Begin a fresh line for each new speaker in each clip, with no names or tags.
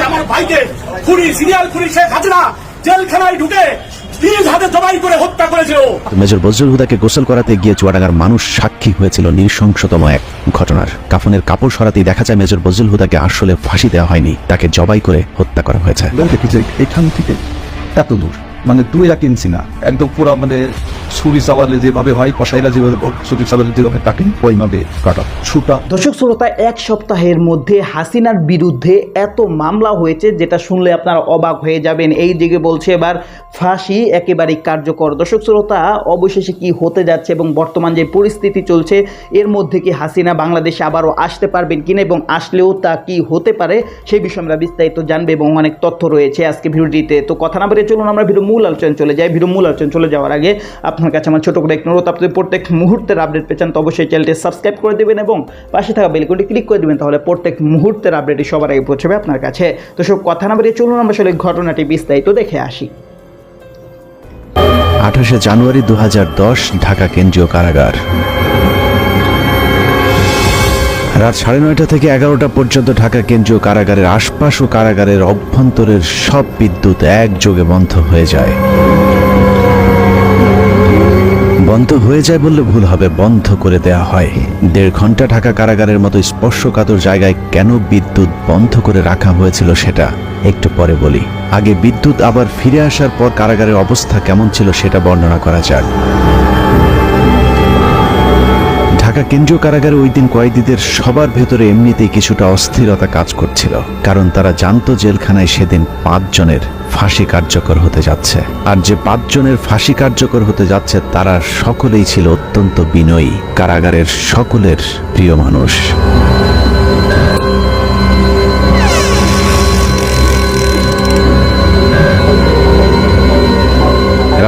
আজকে আমার ভাইকে। খুনি সিরিয়াল খুনি শেখ হাসিনা জেলখানায় ঢুকে নিজ হাতে জবাই করে হত্যা করেছে ও
মেজর বজরুল হুদাকে গোসল করাতে গিয়ে চুয়াডাঙ্গার মানুষ সাক্ষী হয়েছিল নৃশংসতম এক ঘটনার। কাফনের কাপড় সরাতেই দেখা যায় মেজর বজরুল হুদাকে আসলে ফাঁসি দেওয়া হয়নি। তাকে জবাই করে হত্যা করা হয়েছে।
এখান থেকে এত দূর মানে দুই এক ইঞ্চি না একদম পুরো মানে চালালে যেভাবে হয়
দর্শক শ্রোতা, এক সপ্তাহের মধ্যে হাসিনার বিরুদ্ধে এত মামলা হয়েছে যেটা শুনলে আপনারা অবাক হয়ে যাবেন। এই দিকে বলছে এবার ফাঁসি একেবারেই কার্যকর। দর্শক শ্রোতা, অবশেষে কি হতে যাচ্ছে এবং বর্তমান যে পরিস্থিতি চলছে, এর মধ্যে কি হাসিনা বাংলাদেশে আবারও আসতে পারবেন কিনা এবং আসলেও তা কি হতে পারে সেই বিষয়ে আমরা বিস্তারিত জানবে এবং অনেক তথ্য রয়েছে আজকে ভিডিওটিতে। তো কথা না বলে চলুন, আমরা ভিডিও মূল আলোচনা চলে যাই। ভিডিও মূল আলোচনা চলে যাওয়ার আগে আপনার কাছে আমার ছোট করে এক অনুরোধ, আপনি প্রত্যেক মুহূর্তের আপডেট পেয়েছেন তো অবশ্যই চ্যানেলটি সাবস্ক্রাইব করে দেবেন এবং পাশে থাকা বেলকনটি ক্লিক করে দেবেন, তাহলে প্রত্যেক মুহূর্তের আপডেটই সবার আগে পৌঁছবে আপনার কাছে। তো সব কথা না বেরিয়ে চলুন, আমরা আসলে ঘটনাটি বিস্তারিত দেখে আসি।
আঠাশে জানুয়ারি দু হাজার দশ, ঢাকা কেন্দ্রীয় কারাগার। রাত সাড়ে নয়টা থেকে এগারোটা পর্যন্ত ঢাকা কেন্দ্রীয় কারাগারের আশপাশ ও কারাগারের অভ্যন্তরের সব বিদ্যুৎ একযোগে বন্ধ হয়ে যায়। বন্ধ হয়ে যায় বললে ভুল হবে, বন্ধ করে দেয়া হয়। দেড় ঘণ্টা ঢাকা কারাগারের মতো স্পর্শকাতর জায়গায় কেন বিদ্যুৎ বন্ধ করে রাখা হয়েছিল সেটা একটু পরে বলি। আগে বিদ্যুৎ, আবার ফিরে আসার পর কারাগারের অবস্থা কেমন ছিল সেটা বর্ণনা করা যাক। ঢাকা কেন্দ্রীয় কারাগারে ওই দিন কয়েদিদের সবার ভেতরে এমনিতেই কিছুটা অস্থিরতা কাজ করছিল, কারণ তারা জানত জেলখানায় সেদিন পাঁচজনের ফাঁসি কার্যকর হতে যাচ্ছে। আর যে পাঁচজনের ফাঁসি কার্যকর হতে যাচ্ছে, তারা সকলেই ছিল অত্যন্ত বিনয়ী, কারাগারের সকলের প্রিয় মানুষ।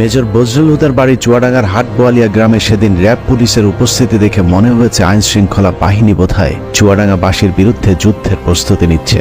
মেজর বজরুল হুদার বাড়ি চুয়াডাঙ্গার হাটবোয়ালিয়া গ্রামে সেদিন র্যাব পুলিশের উপস্থিতি দেখে মনে হয়েছে আইন শৃঙ্খলা বাহিনী বোধহয় চুয়াডাঙ্গাবাসীর বিরুদ্ধে যুদ্ধের প্রস্তুতি নিচ্ছে।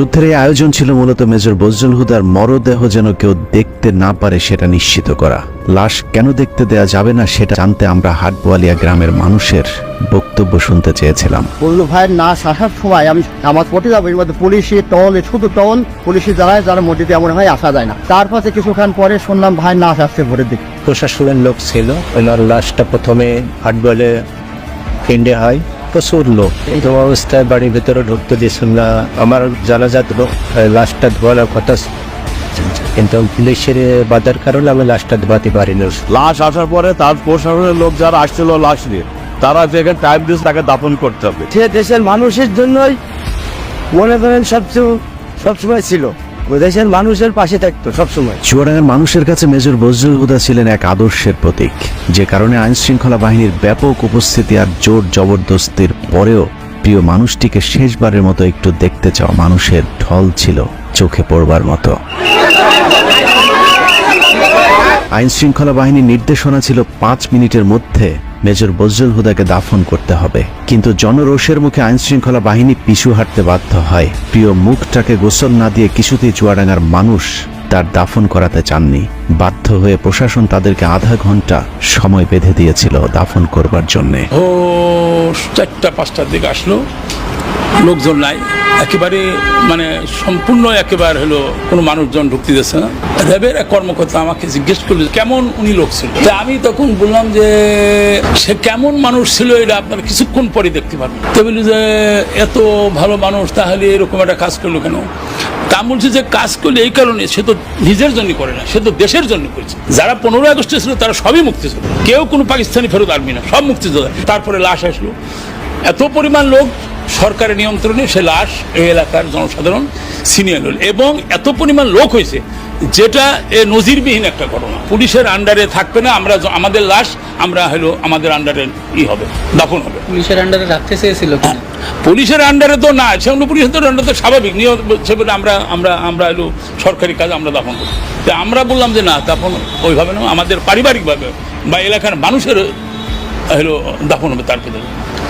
যুদ্ধের এই আয়োজন ছিল মূলত মেজর বজরুল হুদার মরদেহ যেন কেউ দেখতে না পারে সেটা নিশ্চিত করা। লাশ কেন দেখতে দেয়া যাবে না সেটা জানতে আমরা হাটবোয়ালিয়া গ্রামের মানুষের বক্তব্য শুনতে চেয়েছিলাম।
বলল ভাই না আসার সময় আমি আমার পথে যাব এর মধ্যে পুলিশি টল শুধু টল পুলিশি যারায় যারা মসজিদে এমন হয় আসা যায় না। তারপরে কিছুক্ষণ পরে শুনলাম ভাই না আসছে ভোরের দিকে।
প্রশাসনের লোক ছিল ওনার লাশটা প্রথমে হাটবলে কেন্দ্রে হয়। প্রচুর লোক। এই তো অবস্থায় বাড়ির ভেতরে ঢুকতে দিয়েছিল না আমার জানাজাত লোক লাশটা ধোয়ানোর কথা কিন্তু পুলিশের বাধার কারণে আমি লাশটা ধোয়াতে পারিনি।
লাশ আসার পরে তার প্রশাসনের লোক যারা আসছিল লাশ নিয়ে তারা যেখানে টাইম দিয়েছে তাকে দাপন করতে হবে।
সে দেশের মানুষের জন্যই মনে করেন সবসময় সবসময় ছিল। দেশের মানুষের পাশে থাকতো সবসময়।
চুয়াডাঙ্গার মানুষের কাছে মেজর বজরুল হুদা ছিলেন এক আদর্শের প্রতীক। যে কারণে আইন শৃঙ্খলা বাহিনীর ব্যাপক উপস্থিতি আর জোর জবরদস্তির পরেও প্রিয় মানুষটিকে শেষবারের মতো একটু দেখতে চাওয়া মানুষের ঢল ছিল চোখে পড়বার মতো। আইন শৃঙ্খলা বাহিনীর নির্দেশনা ছিল পাঁচ মিনিটের মধ্যে মেজর বজরুল হুদাকে দাফন করতে হবে। কিন্তু জনরোষের মুখে আইনশৃঙ্খলা বাহিনী পিছু হাঁটতে বাধ্য হয়। প্রিয় মুখটাকে গোসল না দিয়ে কিছুতেই চুয়াডাঙ্গার মানুষ তার দাফন করাতে চাননি। বাধ্য হয়ে প্রশাসন তাদেরকে আধা ঘণ্টা সময় বেঁধে দিয়েছিল দাফন করবার জন্যে।
ও চারটা, পাঁচটার দিকে আসলো। লোকজন নাই। একেবারে মানে সম্পূর্ণ একেবারে হলো কোনো মানুষজন ঢুকতে দিচ্ছে না। র্যাবের এক কর্মকর্তা আমাকে জিজ্ঞেস করল কেমন উনি লোক ছিল? তা আমি তখন বললাম যে, সে কেমন মানুষ ছিল এটা আপনারা কিছুক্ষণ পরে দেখতে পারবেন। তো বলি যে, এত ভালো মানুষ, তাহলে এরকম একটা কাজ করল কেন? তা বলছি যে, কাজ করলে এই কারণে সে তো নিজের জন্য করে না, সে তো দেশের জন্য করেছে। যারা পনেরোই আগস্টে ছিল, তারা সবই মুক্তিযোদ্ধা। কেউ কোনো পাকিস্তানি ফেরত আনবি না, সব মুক্তিযোদ্ধা। তারপরে লাশ আসলো। এত পরিমাণ লোক সরকারের নিয়ন্ত্রণে সে লাশ এই এলাকার জনসাধারণ সিনিয়র হল এবং এত পরিমাণ লোক হয়েছে যেটা এ নজিরবিহীন একটা ঘটনা। পুলিশের আন্ডারে থাকবে না আমরা আমাদের লাশ আমরা হলো আমাদের আন্ডারে ই হবে দাফন হবে।
পুলিশের আন্ডারে রাখতে চেয়েছিল
পুলিশের আন্ডারে তো না সেগুলো পুলিশের তো আন্ডারে তো স্বাভাবিক নিয়ম সেগুলো আমরা আমরা আমরা এলো সরকারি কাজ আমরা দাফন করি তো আমরা বললাম যে না দাফন ওইভাবে না আমাদের পারিবারিকভাবে বা এলাকার মানুষের হলো দাফন হবে তার ভিতরে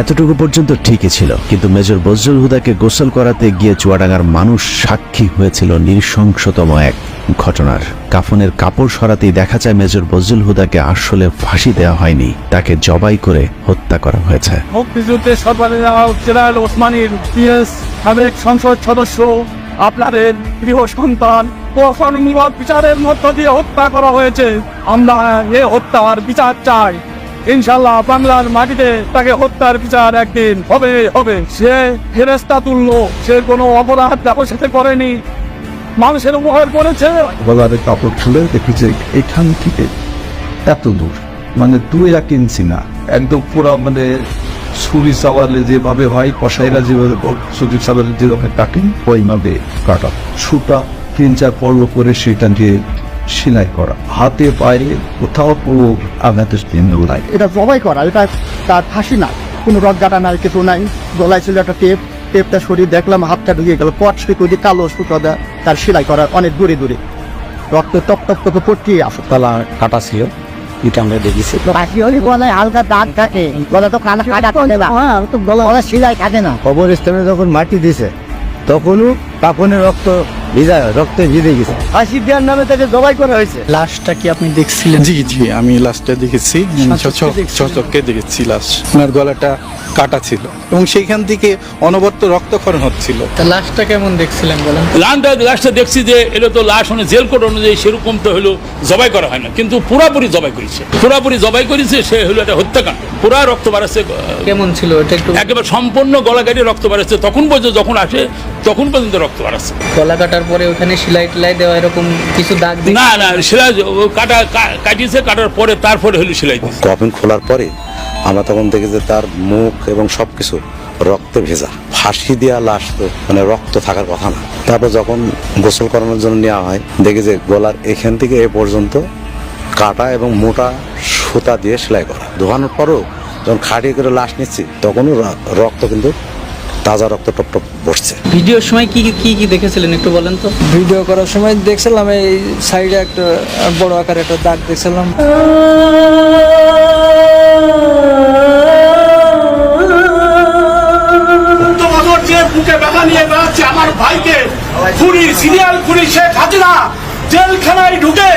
এতটুকু পর্যন্ত ঠিকই ছিল, কিন্তু মেজর বজরুল হুদাকে গোসল করাতে গিয়ে চুয়াডাঙ্গার মানুষ সাক্ষী হয়েছিল নৃশংসতম এক ঘটনার। কাফনের কাপড় সরাতেই দেখা যায় মেজর বজরুল হুদাকে আসলে ফাঁসি দেওয়া হয়নি, তাকে জবাই করে হত্যা করা হয়েছে।
জেনারেল ওসমানীর সাবেক সংসদ সদস্য, আপনাদের গৃহ সন্তান বিচারের মধ্য দিয়ে হত্যা করা হয়েছে। আমরা এ হত্যার বিচার চাই। ইনশাল্লাহ বাংলার মাটিতে তাকে হত্যার বিচার একদিন হবে হবে। সে ফেরেস্তা তুললো, সে কোনো অপরাধ কাপড় সাথে করেনি। মানুষের উপহার করেছে।
গলারে কাপড় খুলে দেখি যে এখান থেকে এত দূর মানে দুই এক ইঞ্চি না, একদম পুরো মানে ছুরি চাওয়ালে যেভাবে হয় কষাইরা যেভাবে ছুরি চাওয়ালে যেভাবে কাটেন ওইভাবে কাটা। সুতা তিন চার পর্ব করে সেটা দিয়ে সেলাই করা হাতে পায়ে কোথাও পুরো আঘাতের চিহ্ন নাই।
এটা জবাই করা এটা তার ফাঁসি না। কোনো রক গাটা নাই কিছু নাই। গলায় ছিল একটা টেপ টেপটা সরিয়ে দেখলাম হাতটা ঢুকে গেল পট সুতো কালো সুতো দেয় তার সেলাই করা অনেক দূরে দূরে। রক্ত টপ টপ করে পড়তে আসো।
গলা কাটা ছিল এটা আমরা দেখেছি।
পাখি হলে গলায় হালকা দাগ থাকে। গলা তো কানা কাটা করে না। তো গলা গলা সেলাই কাটে না
কবরস্থানে যখন মাটি দিছে তখনও কাপনের রক্ত ভিজা রক্তে ভিজে গেছে।
ফাঁসি দেওয়ার নামে তাকে জবাই করা হয়েছে।
লাশটা কি আপনি দেখছিলেন? জি জি আমি লাশটা দেখেছি। চচককে দেখেছি লাশ। ওনার গলাটা কাটা ছিল এবং সেইখান থেকে অনবরত রক্তক্ষরণ হচ্ছিল।
লাশটা কেমন দেখছিলেন বলেন
লাশটা লাশটা দেখছি যে এটা তো লাশ মানে জেল কোড অনুযায়ী সেরকম তো হলো জবাই করা হয় না কিন্তু পুরাপুরি জবাই করেছে। পুরাপুরি জবাই করেছে সে হলো একটা হত্যাকাণ্ড। পুরা রক্ত বাড়াচ্ছে
কেমন ছিল এটা একটু?
একেবারে সম্পূর্ণ গলা কাটিয়ে রক্ত বাড়াচ্ছে তখন পর্যন্ত যখন আসে তখন পর্যন্ত রক্ত বাড়াচ্ছে
গলা কাটার পরে ওখানে সেলাই টেলাই দেওয়া এরকম কিছু দাগ
না না সেলাই ও কাটা কা- কাটিয়েছে কাটার পরে তারপরে হলো সেলাই দিয়েছে।
কফিন খোলার পরে আমরা তখন দেখি যে তার মুখ এবং সবকিছু রক্তে ভেজা। ফাঁসি দেওয়া লাশ তো মানে রক্ত থাকার কথা না। তারপর যখন গোসল করানোর জন্য নেওয়া হয় দেখি যে গলার এখান থেকে এ পর্যন্ত কাটা এবং মোটা সুতা দিয়ে সেলাই করা। ধোয়ানোর পরও যখন খাটিয়ে করে লাশ নিচ্ছি তখনও রক্ত কিন্তু তাজা রক্ত টপ টপ বসছে।
ভিডিওর সময় কি কি কি দেখেছিলেন একটু বলেন তো?
ভিডিও করার সময় দেখছিলাম এই সাইডে একটা বড় আকারে একটা দাগ দেখছিলাম।
খুনি সিরিয়াল খুনি শেখ হাসিনা জেলখানায় ঢুকে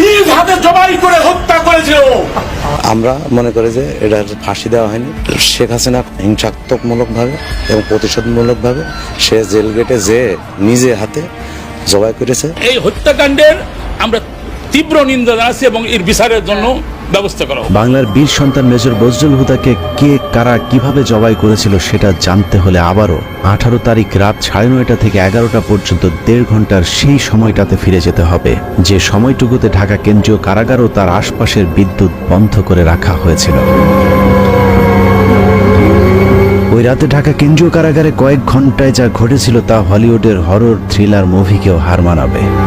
নিজ হাতে জবাই করে হত্যা করেছে
আমরা মনে করি যে এটা ফাঁসি দেওয়া হয়নি। শেখ হাসিনা হিংসাত্মকমূলকভাবে এবং প্রতিশোধমূলকভাবে সে জেল গেটে যে নিজে হাতে জবাই করেছে।
এই হত্যাকাণ্ডের আমরা তীব্র নিন্দা জানাচ্ছি এবং এর বিচারের জন্য ব্যবস্থা
বাংলার বীর সন্তান মেজর বজরুল হুদাকে কে, কারা, কীভাবে জবাই করেছিল সেটা জানতে হলে আবারও আঠারো তারিখ রাত সাড়ে নয়টা থেকে এগারোটা পর্যন্ত দেড় ঘণ্টার সেই সময়টাতে ফিরে যেতে হবে। যে সময়টুকুতে ঢাকা কেন্দ্রীয় কারাগার ও তার আশপাশের বিদ্যুৎ বন্ধ করে রাখা হয়েছিল। ওই রাতে ঢাকা কেন্দ্রীয় কারাগারে কয়েক ঘন্টায় যা ঘটেছিল তা হলিউডের হরর থ্রিলার মুভিকেও হার মানাবে।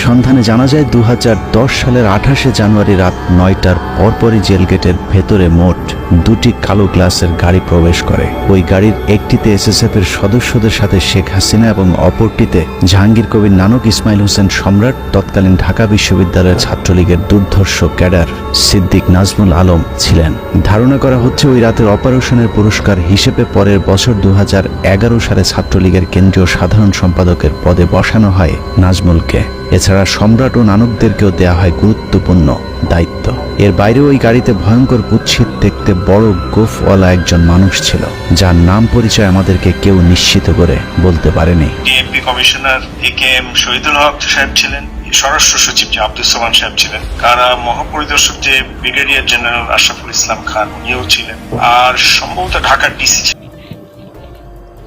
অনুসন্ধানে জানা যায় দু হাজার দশ সালের আঠাশে জানুয়ারি রাত নয়টার পরপরই জেল গেটের ভেতরে মোট দুটি কালো গ্লাসের গাড়ি প্রবেশ করে। ওই গাড়ির একটিতে এসএসএফ এর সদস্যদের সাথে শেখ হাসিনা এবং অপরটিতে জাহাঙ্গীর কবির নানক ইসমাইল হোসেন সম্রাট, তৎকালীন ঢাকা বিশ্ববিদ্যালয়ের ছাত্রলীগের দুর্ধর্ষ ক্যাডার সিদ্দিক নাজমুল আলম ছিলেন। ধারণা করা হচ্ছে, ওই রাতের অপারেশনের পুরস্কার হিসেবে পরের বছর দু হাজার এগারো সালে ছাত্রলীগের কেন্দ্রীয় সাধারণ সম্পাদকের পদে বসানো হয় নাজমুলকে। এছাড়া সম্রাট ও নানকদেরকেও দেয়া হয় গুরুত্বপূর্ণ দায়িত্ব। এর বাইরে ওই গাড়িতে ভয়ঙ্কর কুৎসিত দেখতে বড় গোফওয়ালা একজন মানুষ ছিল, যার নাম পরিচয় আমাদেরকে কেউ নিশ্চিত করে বলতে পারেনি।
DMP commissioner, A K M Shahidul Haque সাহেব ছিলেন, স্বরাষ্ট্র সচিব যে আব্দুল সালাম সাহেব ছিলেন, কারা মহাপরিদর্শক যে ব্রিগেডিয়ার জেনারেল আশরাফুল ইসলাম খান, উনিও ছিলেন। আর সম্ভবত ঢাকার ডিসি